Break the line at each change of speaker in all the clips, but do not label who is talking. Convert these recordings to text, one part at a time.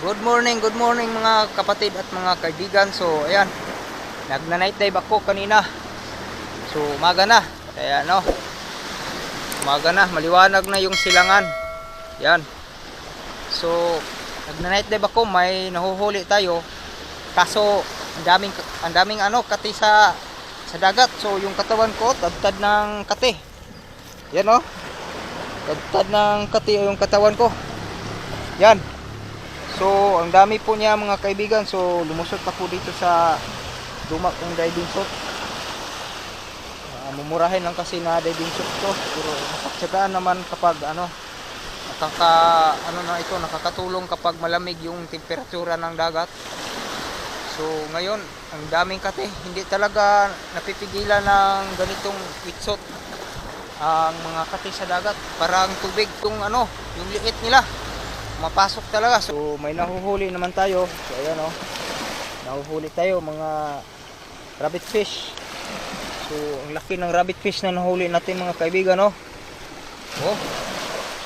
Good morning, good morning mga kapatid at mga kaibigan. So, ayan. Nagna-night dive ako kanina. So, umaga na. Kaya ano, umaga na. Maliwanag na yung silangan. Yan. So, nagna-night dive ako. May nahuhuli tayo. Kaso, ang daming, ang daming ano, kati sa, sa dagat. So, yung katawan ko, tadtad ng kati. Yan oh. Tadtad ng kati yung katawan ko. Yan. So, ang dami po niya mga kaibigan. So, lumusot ako dito sa luma kong diving suit. Ah, mumurahin lang kasi na diving suit ko. Pero masaksagaan naman kapag ano, nakaka, ano na ito, nakakatulong kapag malamig yung temperatura ng dagat. So, ngayon, ang daming kate. Hindi talaga napipigilan ng ganitong wetsuit ang mga kate sa dagat. Parang tubig yung ano, yung liit nila mapasok talaga. So may nahuhuli naman tayo. So ayan oh. Nahuhuli tayo mga rabbit fish. So ang laki ng rabbit fish na nahuli natin mga kaibigan oh. Oh.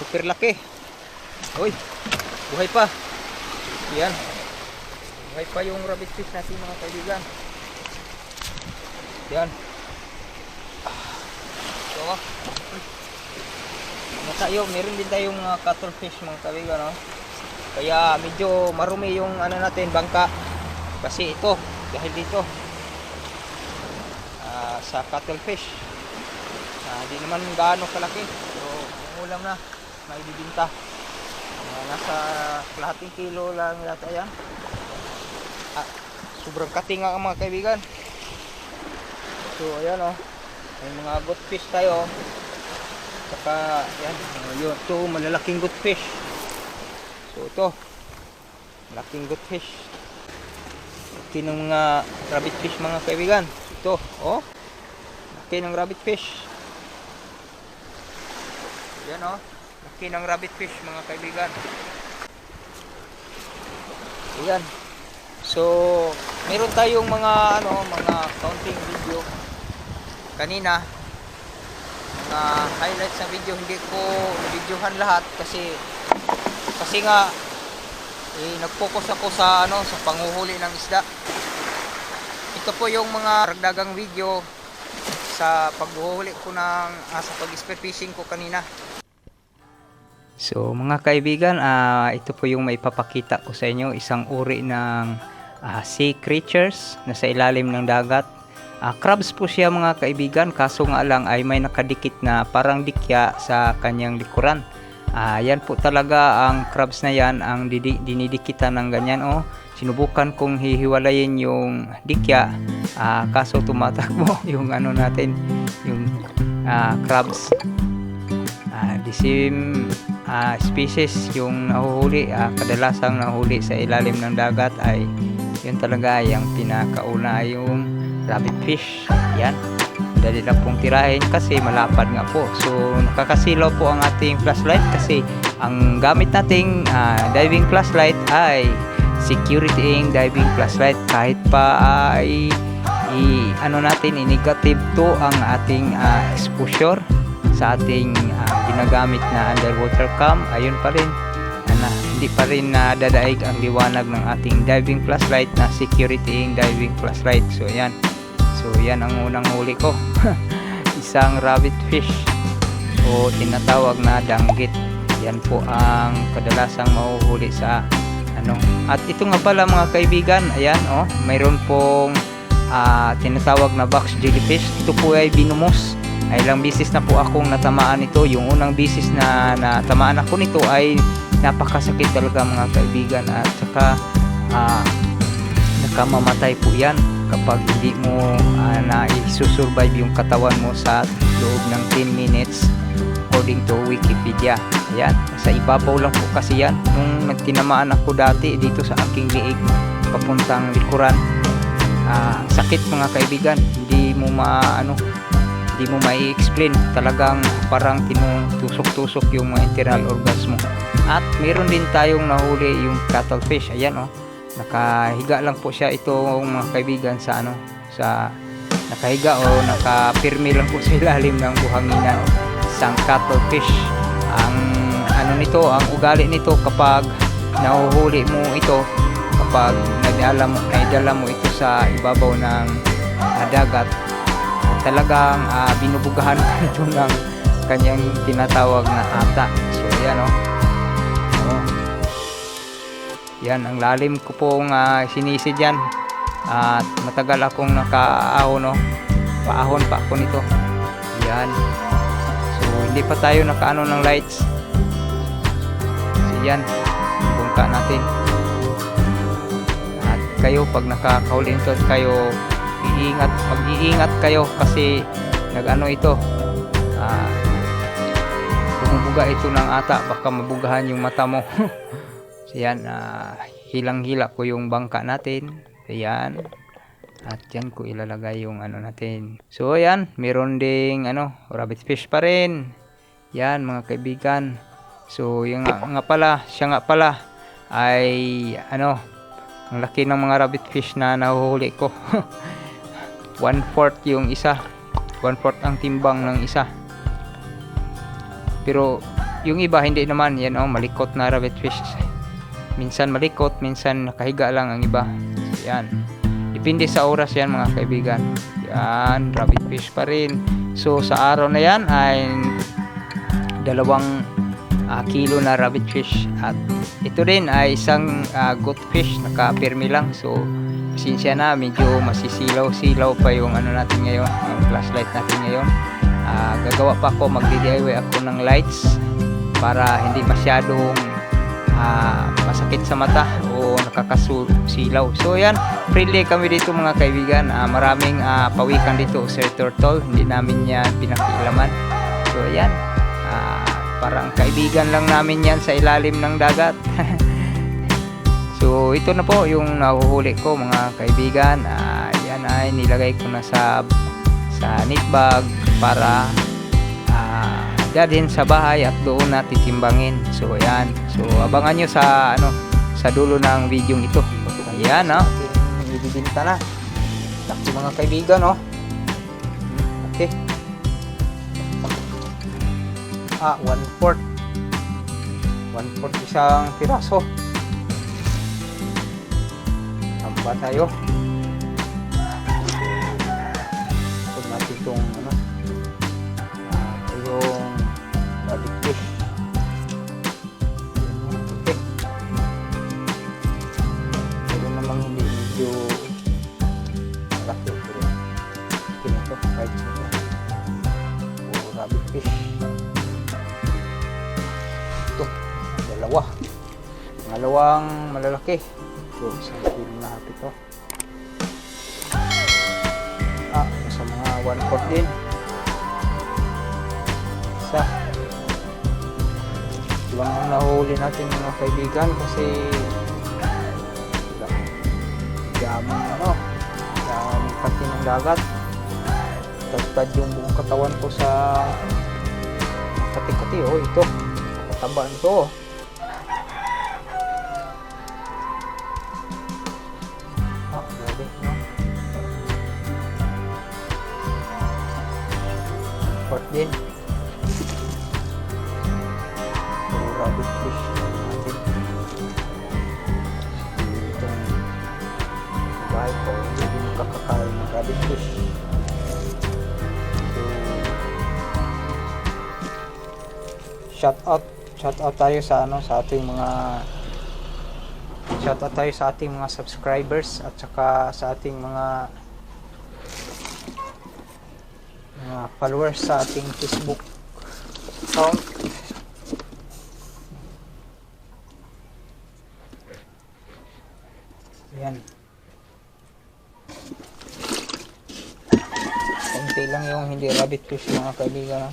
Super laki. Uy. Buhay pa. Yan. Buhay pa yung rabbit fish natin mga kaibigan. Yan. So, oh. Ano tayo, meron din tayong mga cuttlefish mga kaibigan, no? Kaya medyo marumi yung ano natin, bangka. Kasi ito, dahil dito ah, sa cuttlefish. Ah, di naman gaano kalaki. Pero ang ulam na, maibibinta. Ah, nasa kalahating kilo lang yata yan. Ah, sobrang kating nga mga kaibigan. So, ayan oh. May mga good fish tayo. Saka, yan, uh, yun, ito, malalaking good fish. So, ito, malaking good fish. Laki ng mga rabbit fish, mga kaibigan. Ito, oh, laki ng rabbit fish. Yan, oh, laki ng rabbit fish, mga kaibigan. Ayan. So, meron tayong mga, ano, mga counting video kanina na highlights ng video hindi ko videohan lahat kasi kasi nga eh, nag-focus ako sa ano sa panguhuli ng isda. Ito po yung mga ragdagang video sa paghuhuli ko ng ah, sa pag-spear fishing ko kanina. So mga kaibigan, ah, ito po yung maipapakita ko sa inyo isang uri ng ah, sea creatures na sa ilalim ng dagat Ah, crabs po siya mga kaibigan, kaso nga lang ay may nakadikit na parang dikya sa kanyang likuran. Ah, yan po talaga ang crabs na yan, ang didi- dinidikitan ng ganyan. Oh, sinubukan kong hihiwalayin yung dikya, ah, kaso tumatakbo yung ano natin, yung ah, crabs. Ah, the same ah, species yung nahuhuli, ah, kadalasang nahuhuli sa ilalim ng dagat ay yun talaga yung pinakauna ay yung rabbit fish. Yan. Dali lang pong tirahin kasi malapad nga po. So, nakakasilaw po ang ating flashlight kasi ang gamit nating ah, diving flashlight ay security ing diving flashlight kahit pa ay i ano natin i-negative to ang ating ah, exposure sa ating ah, ginagamit na underwater cam ayun pa rin na hindi pa rin na dadaig ang liwanag ng ating diving flashlight na security ing diving flashlight so ayan So yan ang unang huli ko. Isang rabbit fish o tinatawag na danggit. Yan po ang kadalasang mahuhuli sa ano. At ito nga pala mga kaibigan, ayan oh, mayroon pong ah, tinatawag na box jellyfish. Ito po ay binumos. Ay ilang bisis na po akong natamaan nito. Yung unang bisis na natamaan ako nito ay napakasakit talaga mga kaibigan at saka ah, nakamamatay po yan kapag hindi mo uh, na isusurvive yung katawan mo sa loob ng 10 minutes according to Wikipedia. Ayan, sa ibabaw lang po kasi yan. Nung nagtinamaan ako dati dito sa aking liig papuntang likuran, ah, sakit mga kaibigan. Hindi mo maano, hindi mo mai-explain. Talagang parang tinutusok-tusok yung mga internal organs mo. At meron din tayong nahuli yung cuttlefish. Ayan oh nakahiga lang po siya itong mga kaibigan sa ano sa nakahiga o nakapirmi lang po sa ilalim ng buhanginan isang cuttlefish ang ano nito ang ugali nito kapag nahuhuli mo ito kapag nadala mo, naidala mo ito sa ibabaw ng ah, dagat talagang ah, binubugahan ka ito ng kanyang tinatawag na ata so yan o oh. Yan ang lalim ko pong uh, sinisid yan. At matagal akong nakaahon no? Paahon pa ako nito. Yan. So hindi pa tayo nakaano ng lights. So yan. Bungka natin. At kayo pag nakakahuli nito kayo iingat mag-iingat kayo kasi nag-ano ito. Ah bumubuga ito ng ata. Baka mabugahan yung mata mo so yan ah, hilang hila ko yung bangka natin. Ayan. At yan ko ilalagay yung ano natin. So ayan meron ding ano rabbit fish pa rin. Yan mga kaibigan. So yung nga, nga pala siya nga pala ay ano ang laki ng mga rabbit fish na nahuhuli ko. One fourth yung isa. One fourth ang timbang ng isa. Pero yung iba hindi naman. Yan oh malikot na rabbit fish minsan malikot minsan nakahiga lang ang iba. Yan. Depende sa oras yan mga kaibigan. Yan rabbit fish pa rin. So sa araw na yan ay dalawang ah, kilo na rabbit fish. At ito rin ay isang uh, goat fish. Nakapirmi lang. So pasensya na medyo masisilaw-silaw pa yung ano natin ngayon yung flashlight natin ngayon. Ah, gagawa pa ako magdi-DIY ako ng lights para hindi masyadong ah, masakit sa mata o nakakasilaw. So yan friendly kami dito mga kaibigan. Ah, maraming ah, pawikan dito Sir Turtle hindi namin yan pinakilaman so yan Ah, parang kaibigan lang namin yan sa ilalim ng dagat. So ito na po yung nahuhuli ko mga kaibigan. Ah, yan ay nilagay ko na sa sa knit bag para ah, dadin sa bahay at doon na titimbangin so ayan so abangan nyo sa ano sa dulo ng video ito. Ayan no ibibinta na laki mga kaibigan no okay. Ah one fourth one fourth isang piraso. Tamba tayo. Pag natin itong Pangalawang malalaki. So, isang kilo na hapit ito. Ah, sa mga 1 quart din. Isa. Lang ang nahuli natin mga kaibigan kasi daming ano, daming pati ng dagat. Tagtad yung buong katawan ko sa kati-kati. Oh, ito. Kataba ito. Ah, shout out shout out tayo sa ano sa ating mga shout out tayo sa ating mga subscribers at saka sa ating mga mga followers sa ating Facebook account. Yan. Kunti lang yung hindi rabbit fish mga kaibigan.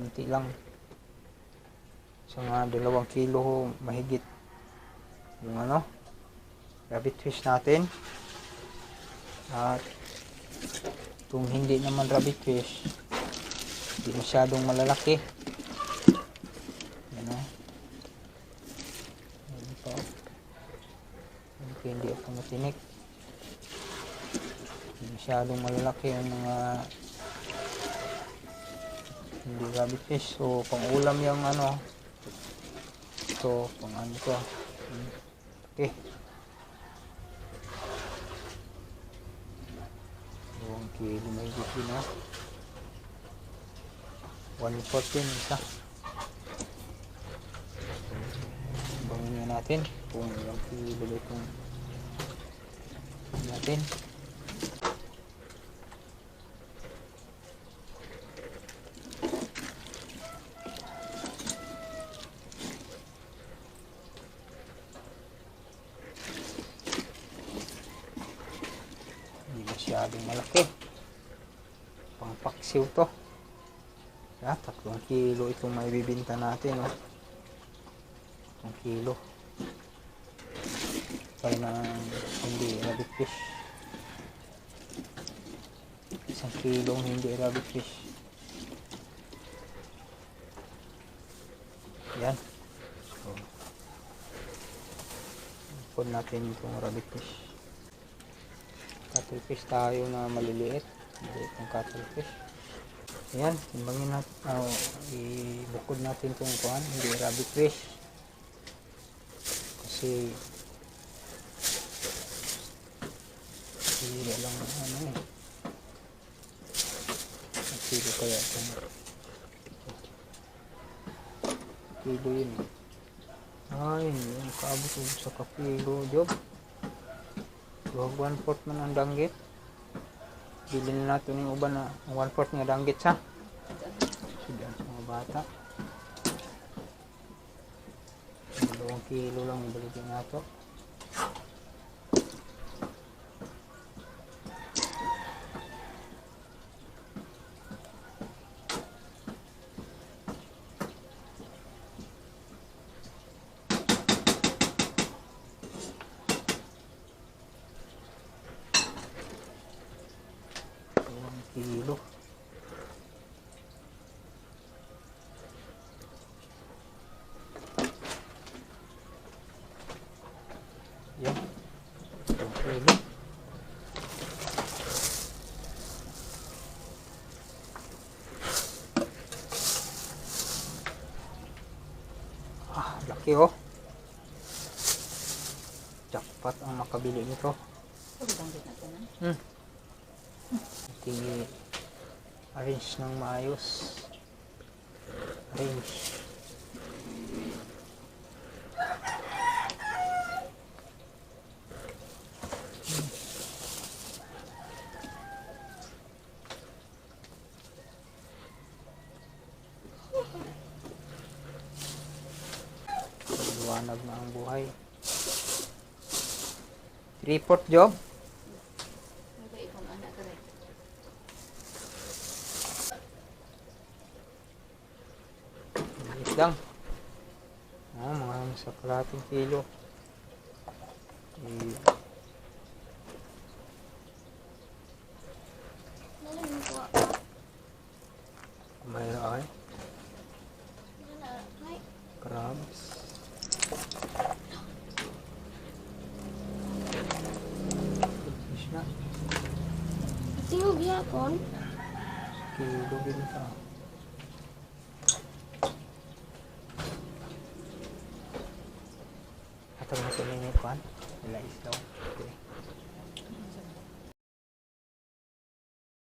Kunti lang. Sa mga dalawang kilo mahigit. Yung ano rabbit fish natin. At kung hindi naman rabbit fish hindi masyadong malalaki. Yan o. Yan hindi, hindi ako matinik. Hindi masyadong malalaki ang mga hindi rabbit fish so pang ulam yung ano to, pang ano to. Hmm. Okay. Dalawang kilo may higit na. 114 isa. Bangin na natin kung ilang kilo itong natin. Hindi masyadong malaki. Pangpaksiw to. Yeah, tatlong kilo itong may bibinta natin. Oh. Tatlong kilo. Kaya na hindi rabbit fish. Isang kilong hindi rabbit fish. Yan. So, natin itong rabbit fish. Cuttlefish tayo na maliliit. Maliit ang cuttlefish. Ayan, timbangin natin. Oh, ibukod natin itong kuhan. Hindi rabbit fish. Kasi hindi lang ano eh. Kilo kaya ito. Kilo yun eh. Ay, kaabot sa kapilo, Job. Huwag one fourth man ang danggit. Bilhin na natin yung uban na one fourth nga danggit sa. Sige, ang mga bata. Dalawang kilo lang ibalikin nato. Dalawang kilo. Yan. Dalawang kilo. Ah, laki oh. Jackpot ang makabili nito. Hmm. Arrange ng maayos. Arrange. Liwanag na ang buhay. Report job? Lang. Ah, mga sa kalating kilo. Eh, mayroon ay crabs. Fish na.
Yapon.
Kilo din sa. Atang